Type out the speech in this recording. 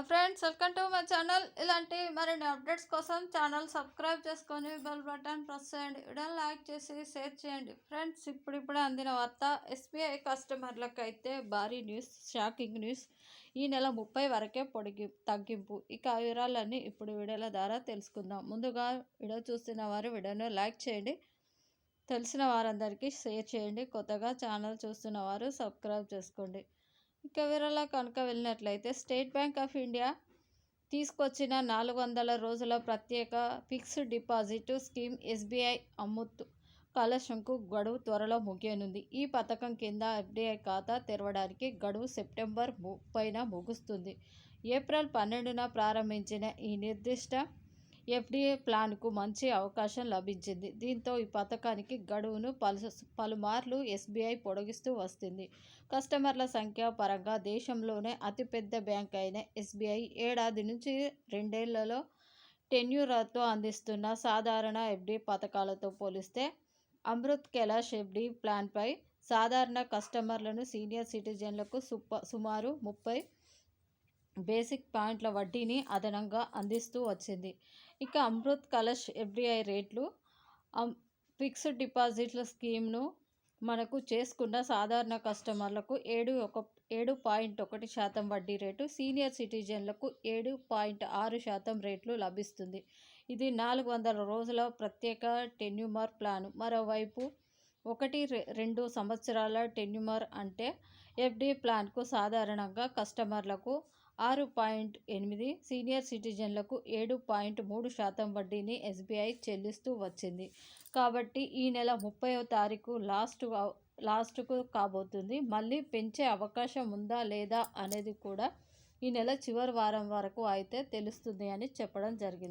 Friends welcome to my channel. ఇలాంటి మరిన్ని updates కోసం ఛానల్ సబ్స్క్రైబ్ చేసుకొని బెల్ బటన్ ప్రెస్ చేయండి. వీడియో లైక్ చేసి షేర్ చేయండి. ఫ్రెండ్స్ ఇప్పుడిప్పుడే అందిన వార్త ఎస్బీఐ కస్టమర్లకు అయితే భారీ న్యూస్ షాకింగ్ న్యూస్. ఈ నెల ముప్పై వరకే పొడిగి తగ్గింపు. ఇక వివరాలన్నీ ఇప్పుడు వీడియోల ద్వారా తెలుసుకుందాం. ముందుగా వీడియో చూస్తున్న వారు వీడియోను లైక్ చేయండి. తెలిసిన వారందరికీ షేర్ చేయండి. కొత్తగా ఛానల్ చూస్తున్న వారు సబ్స్క్రైబ్ చేసుకోండి. ఇక కనుక వెళ్ళినట్లయితే స్టేట్ బ్యాంక్ ఆఫ్ ఇండియా తీసుకొచ్చిన నాలుగు వందల రోజుల ప్రత్యేక ఫిక్స్డ్ డిపాజిట్ స్కీమ్ ఎస్బీఐ అమ్ముతు కలశంకు గడువు త్వరలో ముగియనుంది. ఈ పథకం కింద ఎఫ్డిఐ ఖాతా తెరవడానికి గడువు సెప్టెంబర్ ముప్పైన ముగుస్తుంది. ఏప్రిల్ పన్నెండున ప్రారంభించిన ఈ నిర్దిష్ట ఎఫ్డీఏ ప్లాన్కు మంచి అవకాశం లభించింది. దీంతో ఈ పథకానికి గడువును పలు పలుమార్లు ఎస్బీఐ పొడిగిస్తూ వస్తుంది. కస్టమర్ల సంఖ్య పరంగా దేశంలోనే అతిపెద్ద బ్యాంక్ అయిన ఎస్బీఐ ఏడాది నుంచి రెండేళ్ళలో టెన్యూర్తో అందిస్తున్న సాధారణ ఎఫ్డీ పథకాలతో పోలిస్తే అమృత్ కెలాష్ ఎఫ్డీ ప్లాన్పై సాధారణ కస్టమర్లను సీనియర్ సిటిజన్లకు సుప సుమారు ముప్పై బేసిక్ పాయింట్ల వడ్డీని అదనంగా అందిస్తూ వచ్చింది. ఇక అమృత్ కలష్ ఎఫ్డిఐ రేట్లు ఫిక్స్డ్ డిపాజిట్ల స్కీమ్ను మనకు చేసుకున్న సాధారణ కస్టమర్లకు ఏడు ఒక ఏడు పాయింట్ ఒకటి శాతం వడ్డీ రేటు సీనియర్ సిటిజన్లకు ఏడు పాయింట్ ఆరు శాతం రేట్లు లభిస్తుంది. ఇది నాలుగు వందల రోజుల ప్రత్యేక టెన్యూమర్ ప్లాను. మరోవైపు ఒకటి రెండు సంవత్సరాల టెన్యూమర్ అంటే ఎఫ్డి ప్లాన్కు సాధారణంగా కస్టమర్లకు ఆరు పాయింట్ ఎనిమిది సీనియర్ సిటిజన్లకు ఏడు పాయింట్ మూడు శాతం వడ్డీని ఎస్బీఐ చెల్లిస్తూ వచ్చింది. కాబట్టి ఈ నెల ముప్పైవ తారీఖు లాస్ట్ లాస్ట్కు కాబోతుంది. మళ్ళీ పెంచే అవకాశం ఉందా లేదా అనేది కూడా ఈ నెల చివరి వారం వరకు అయితే తెలుస్తుంది అని చెప్పడం జరిగింది.